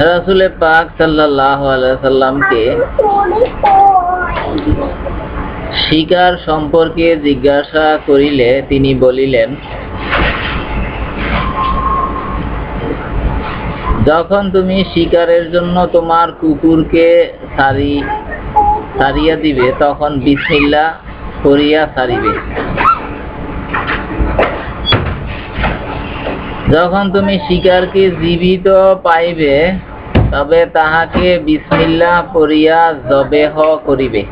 রাসুলে পাক সাল্লাহ সাল্লামকে শিকার সম্পর্কে জিজ্ঞাসা করিলে তিনি বলিলেন, যখন তুমি শিকারের জন্য তোমার কুকুরকে সারি, সারিয়া দিবে, তখন বিসমিল্লা করিয়া সারিবে। যখন তুমি শিকারকে জীবিত পাইবে, তবে তাহাকে বিসমিল্লা করিয়া জবেহ করিবে।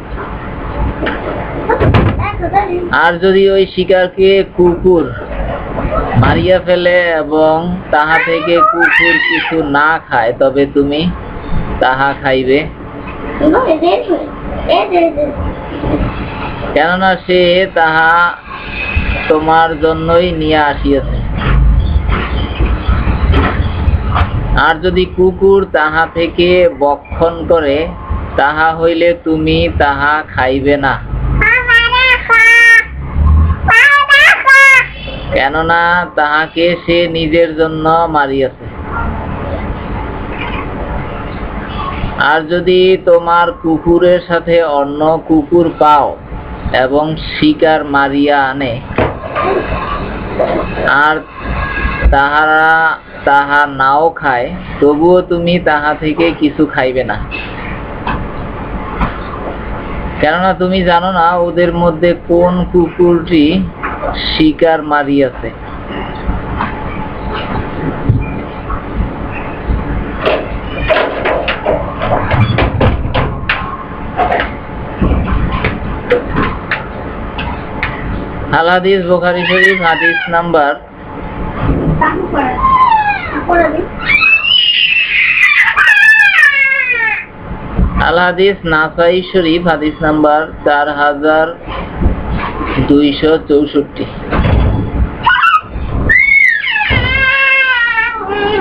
আর যদি ওই শিকারকে কুকুর মারিয়া ফেলে এবং তাহা থেকে কুকুর কিছু না খায়, তবে তুমি তাহা খাইবে। কেননা সে তাহা তোমার জন্যই নিয়ে আসিয়াছে। আর যদি কুকুর তাহা থেকে বক্ষণ করে, তাহা হইলে তুমি তাহা খাইবে না। কেননা তাহাকে সে নিজের জন্য মারিয়াছে। আর যদি তোমার কুকুরের সাথে অন্য কুকুর পাও এবং শিকার মারিয়া আনে, আর তাহারা তাহা নাও খায়, তবুও তুমি তাহা থেকে কিছু খাইবে না। কেননা তুমি জানো না ওদের মধ্যে কোন কুকুরটি শিকার মারিয়াছে। আল বোখারি শরীফ, হাদিস নাম্বার হাদিস নাসাই শরীফ হাদিস নাম্বার চার হাজার দুইশো চৌষট্টি।